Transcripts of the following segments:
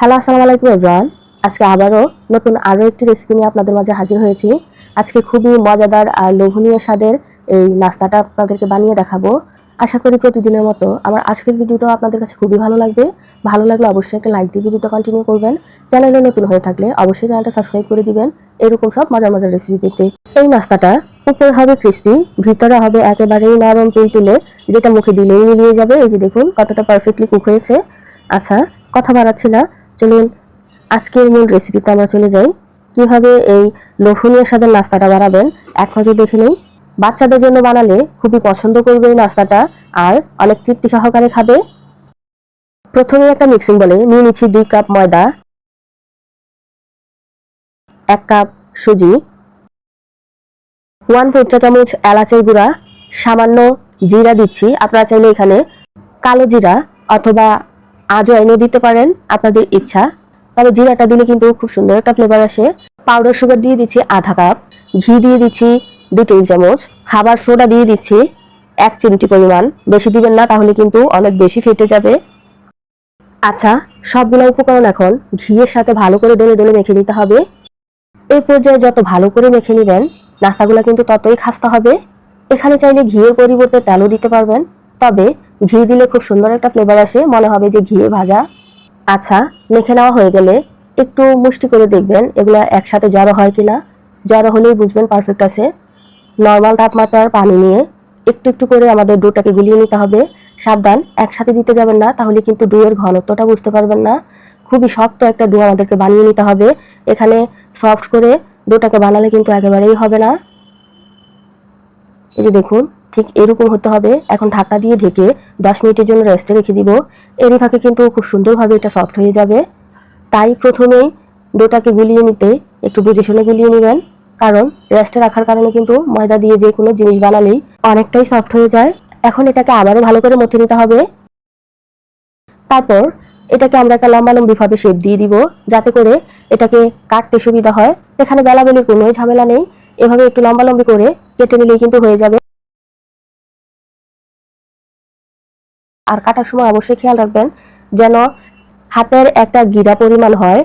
Hello আসসালামু আলাইকুম everyone আজকে আবারও নতুন আরও একটি রেসিপি নিয়ে আপনাদের মাঝে হাজির হয়েছি। আজকে খুবই মজাদার আর লোভনীয় স্বাদের এই নাস্তাটা আপনাদেরকে বানিয়ে দেখাবো। আশা করি প্রতিদিনের মতো আমার আজকের ভিডিওটাও আপনাদের কাছে খুবই ভালো লাগবে। ভালো লাগলে অবশ্যই একটা লাইক দিয়ে ভিডিওটা কন্টিনিউ করবেন। চ্যানেলে নতুন হয়ে থাকলে অবশ্যই চ্যানেলটা সাবস্ক্রাইব করে দিবেন। এরকম সব মজার মজার রেসিপি পেতে। এই নাস্তাটা উপরে হবে ক্রিস্পি ভিতরে হবে একেবারেই নরম তুলে যেটা মুখে দিলেই মিলিয়ে যাবে। এই যে দেখুন, কতটা পারফেক্টলি কুক হয়েছে। আচ্ছা কথা বাড়াচ্ছি না। চলুন, আজকের মূল রেসিপিতে আমরা চলে যাই। কীভাবে এই লোভনীয় স্বাদের নাস্তাটা বানাবেন, এক নজর দেখে নেই। বাচ্চাদের জন্য বানালে খুবই পছন্দ করবে এই নাস্তাটা আর অনেক তৃপ্তি সহকারে খাবে। প্রথমে একটা মিক্সিং বলে নিয়ে নিচ্ছি দুই কাপ ময়দা, এক কাপ সুজি ওয়ান ফোর চামচ এলাচের গুঁড়া, সামান্য জিরা দিচ্ছি। আপনারা চাইলে এখানে কালো জিরা অথবা আজও এনে দিতে পারেন আপনাদের ইচ্ছা। তবে জিরাটা দিলে কিন্তু খুব সুন্দর একটা ফ্লেভার আসে। পাউডার সুগার দিয়ে দিচ্ছি আধা কাপ ঘি দিয়ে দিচ্ছি দু টেবিল চামচ। খাবার সোডা দিয়ে দিচ্ছি এক চিমটি পরিমাণ। বেশি দিবেন না, তাহলে কিন্তু অনেক বেশি ফেটে যাবে। আচ্ছা সবগুলো উপকরণ এখন ঘিয়ের সাথে ভালো করে ডলে ডলে মেখে নিতে হবে। এই পর্যায়ে যত ভালো করে মেখে নেবেন, নাস্তাগুলো কিন্তু ততই খাস্তা হবে। এখানে চাইলে ঘিয়ের পরিবর্তে তেলও দিতে পারবেন। তবে ঘি দিলে খুব সুন্দর একটা ফ্লেভার আসে। মনে হবে যে ঘিয়ে ভাজা। আচ্ছা মেখে নেওয়া হয়ে গেলে একটু মুষ্টি করে দেখবেন, এগুলো একসাথে জড়ো হয় কিনা। জড়ো হলেই বুঝবেন পারফেক্ট আছে। নর্মাল তাপমাত্রার পানি নিয়ে একটু একটু করে আমাদের ডোটাকে গুলিয়ে নিতে হবে। সাবধান, একসাথে দিতে যাবেন না, তাহলে কিন্তু ডোয়ের ঘনত্বটা বুঝতে পারবেন না। খুবই শক্ত একটা ডো আমাদেরকে বানিয়ে নিতে হবে। এখানে সফট করে ডোটাকে বানালে কিন্তু একেবারেই হবে না। এই যে দেখুন ঠিক এরকম হতে হবে। এখন ঢাকা দিয়ে ঢেকে দশ মিনিটের জন্য রেস্টে রেখে দিব। এরই ফাঁকে কিন্তু খুব সুন্দরভাবে এটা সফট হয়ে যাবে। তাই প্রথমেই ডোটাকে গুলিয়ে নিতে একটু বুঝে শুনে গুলিয়ে নেবেন। কারণ রেস্টে রাখার কারণে কিন্তু ময়দা দিয়ে যে কোনো জিনিস বানালেই অনেকটাই সফট হয়ে যায়। এখন এটাকে আবারও ভালো করে মথে নিতে হবে। তারপর এটাকে আমরা একটা লম্বা লম্বিভাবে শেপ দিয়ে দিব, যাতে করে এটাকে কাটতে সুবিধা হয়। এখানে বেলাবেলির কোনো ঝামেলা নেই। এভাবে একটু লম্বা লম্বি করে কেটে নিলেই কিন্তু হয়ে যাবে। আর কাটার সময় অবশ্যই খেয়াল রাখবেন যেন হাতের একটা গিরা পরিমাণ হয়।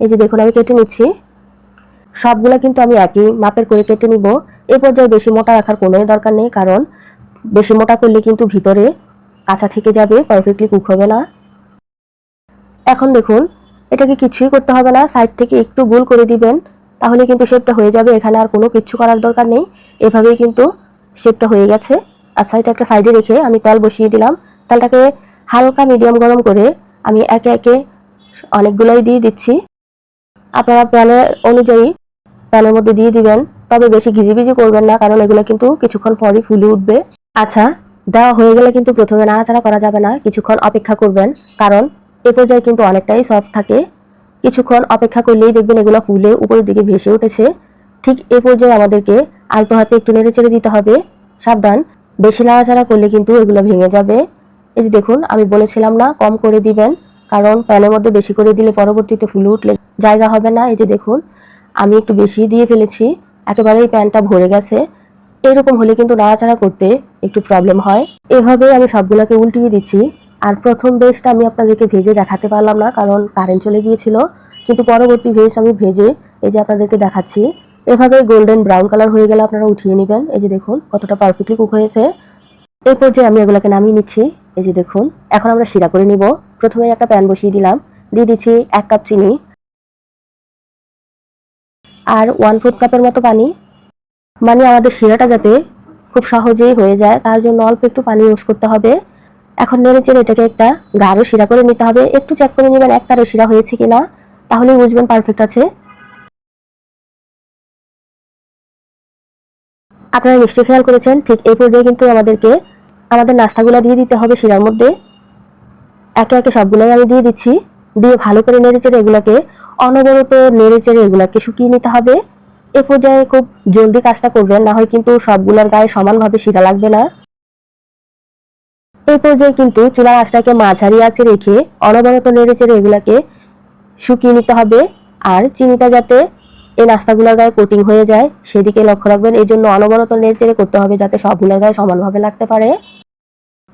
এই যে দেখুন, আমি কেটে নিচ্ছি। সবগুলা কিন্তু আমি একই মাপের করে কেটে নিব। এ পর্যায়ে বেশি মোটা রাখার কোনোই দরকার নেই, কারণ বেশি মোটা করলে কিন্তু ভিতরে কাঁচা থেকে যাবে পারফেক্টলি কুক হবে না। এখন দেখুন, এটাকে কিছুই করতে হবে না সাইড থেকে একটু গোল করে দিবেন, তাহলে কিন্তু শেপটা হয়ে যাবে। এখানে আর কোনো কিচ্ছু করার দরকার নেই। এভাবেই কিন্তু শেপটা হয়ে গেছে। আচ্ছা এটা একটা সাইডে রেখে আমি তেল বসিয়ে দিলাম। তেলটাকে হালকা মিডিয়াম গরম করে আমি একে একে অনেকগুলোই দিয়ে দিচ্ছি। আপনারা প্যানের অনুযায়ী প্যানের মধ্যে দিয়ে দিবেন, তবে বেশি ঘিজিবিজি করবেন না, কারণ এগুলো কিন্তু কিছুক্ষণ পরই ফুলে উঠবে। আচ্ছা দেওয়া হয়ে গেলে কিন্তু প্রথমে নাড়াচাড়া করা যাবে না, কিছুক্ষণ অপেক্ষা করবেন, কারণ এ পর্যায়ে কিন্তু অনেকটাই সফট থাকে। কিছুক্ষণ অপেক্ষা করলেই দেখবেন এগুলো ফুলে উপরের দিকে ভেসে উঠেছে। ঠিক এ পর্যায়ে আমাদেরকে আলতো হাতে একটু নেড়ে চেড়ে দিতে হবে। সাবধান। বেশি নাড়াচাড়া করলে কিন্তু এগুলো ভেঙে যাবে। এই যে দেখুন, আমি বলেছিলাম না, কম করে দিবেন, কারণ প্যানের মধ্যে বেশি করে দিলে পরবর্তীতে ফুলে উঠলে জায়গা হবে না। এই যে দেখুন, আমি একটু বেশি দিয়ে ফেলেছি, একেবারেই প্যানটা ভরে গেছে। এরকম হলে কিন্তু নাড়াচাড়া করতে একটু প্রবলেম হয়। এভাবে আমি সবগুলোকে উল্টিয়ে দিচ্ছি। আর প্রথম বেশটা আমি আপনাদেরকে ভেজে দেখাতে পারলাম না, কারণ কারেন্ট চলে গিয়েছিল। কিন্তু পরবর্তী ভেজ আমি ভেজে এই যে আপনাদেরকে দেখাচ্ছি এভাবে গোল্ডেন ব্রাউন কালার হয়ে গেলে আপনারা উঠিয়ে নেবেন। এই যে দেখুন, কতটা পারফেক্টলি কুক হয়েছে। এই পর্যায়ে আমি এগুলোকে নামিয়ে নিচ্ছি, এই যে দেখুন, এখন আমরা শিরা করে নিব। প্রথমে একটা প্যান বসিয়ে দিলাম। দিয়ে দিচ্ছি এক কাপ চিনি আর ওয়ান ফোর্থ কাপের মতো পানি। মানে আমাদের শিরাটা যাতে খুব সহজেই হয়ে যায়, তার জন্য অল্প একটু পানি ইউজ করতে হবে। এখন নেড়ে চেড়ে এটাকে একটা গাঢ় শিরা করে নিতে হবে। একটু চেক করে নেবেন এক তারের শিরা হয়েছে কিনা। তাহলেই বুঝবেন পারফেক্ট আছে। আপনারা নিশ্চয়ই খেয়াল করেছেন, ঠিক এই পর্যায়ে কিন্তু আমাদেরকে আমাদের নাস্তাগুলো দিয়ে দিতে হবে শিরার মধ্যে। একে একে সবগুলোই আমি দিয়ে দিচ্ছি। দিয়ে ভালো করে নেড়ে চেড়ে এগুলোকে অনবরত নেড়ে চেড়ে এগুলোকে শুকিয়ে নিতে হবে। এ পর্যায়ে খুব জলদি কাজটা করবেন, না হয় কিন্তু সবগুলোর গায়ে সমানভাবে শিরা লাগবে না। এই পর্যায়ে কিন্তু চুলার আঁচটাকে মাঝারি আছে রেখে অনবরত নেড়ে চেড়ে এগুলাকে শুকিয়ে নিতে হবে। আর চিনিটা যাতে এই নাস্তাগুলোর গায়ে কোটিং হয়ে যায়। সেদিকে লক্ষ্য রাখবেন এই জন্য অনবরত নেড়ে করতে হবে যাতে সবগুলোর গায়ে সমানভাবে লাগতে পারে।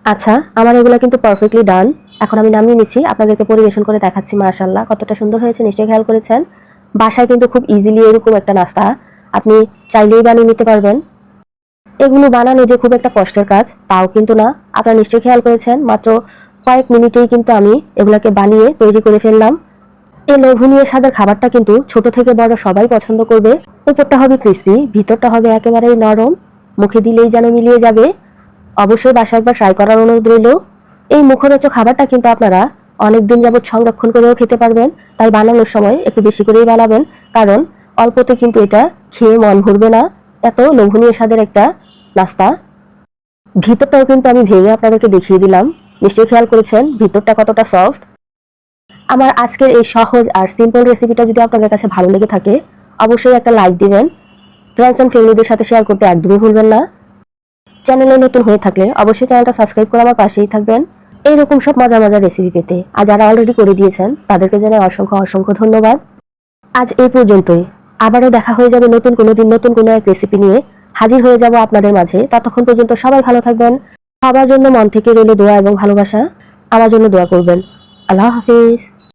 আচ্ছা আমার এগুলো কিন্তু পারফেক্টলি ডান এখন আমি নামিয়ে নিচ্ছি, আপনাদেরকে পরিবেশন করে দেখাচ্ছি মাশাল্লাহ কতটা সুন্দর হয়েছে, নিশ্চয়ই খেয়াল করেছেন। বাসায় কিন্তু খুব ইজিলি এরকম একটা নাস্তা, আপনি চাইলেই বানিয়ে নিতে পারবেন। এগুলো বানানো যে খুব একটা কষ্টের কাজ, তাও কিন্তু না। আপনারা নিশ্চয়ই খেয়াল করেছেন, মাত্র কয়েক মিনিটেই কিন্তু আমি এগুলাকে বানিয়ে তৈরি করে ফেললাম। এই লোভনীয় স্বাদের খাবারটা কিন্তু ছোট থেকে বড় সবাই পছন্দ করবে। উপরটা হবে ক্রিস্পি ভিতরটা হবে একেবারেই নরম। মুখে দিলেই যেন মিলিয়ে যাবে। অবশ্যই বাসায় একবার ট্রাই করার অনুরোধ রইল। এই মুখরোচক খাবারটা কিন্তু আপনারা অনেক দিন যাবত সংরক্ষণ করেও খেতে পারবেন। তাই বানানোর সময় একটু বেশি করেই বানাবেন। কারণ অল্পতে কিন্তু এটা খেয়ে মন ভরবে না। এত লোভনীয় স্বাদের একটা নাস্তা। ভিতরটাও কিন্তু আমি ভেঙে আপনাদেরকে দেখিয়ে দিলাম। নিশ্চয়ই খেয়াল করেছেন, ভিতরটা কতটা সফট আমার আজকের এই সহজ আর সিম্পল রেসিপিটা যদি আপনাদের কাছে ভালো লেগে থাকে, অবশ্যই একটা লাইক দিবেন। ফ্রেন্ডস অ্যান্ড ফ্যামিলিদের সাথে শেয়ার করতে একদমই ভুলবেন না। চ্যানেলে নতুন হয়ে থাকলে অবশ্যই চ্যানেলটা সাবস্ক্রাইব করে আমার পাশেই থাকবেন। এইরকম সব মজা মজার রেসিপি পেতে আর যারা অলরেডি করে দিয়েছেন, তাদেরকে জানাই অসংখ্য অসংখ্য ধন্যবাদ। আজ এই পর্যন্তই। আবারও দেখা হয়ে যাবে নতুন কোনো দিন, নতুন কোনো এক রেসিপি নিয়ে। হাজির হয়ে যাব আপনাদের মাঝে। ততক্ষণ পর্যন্ত সবাই ভালো থাকবেন। সবার জন্য মন থেকে রইল দোয়া এবং ভালোবাসা। আমার জন্য দোয়া করবেন। আল্লাহ হাফিজ।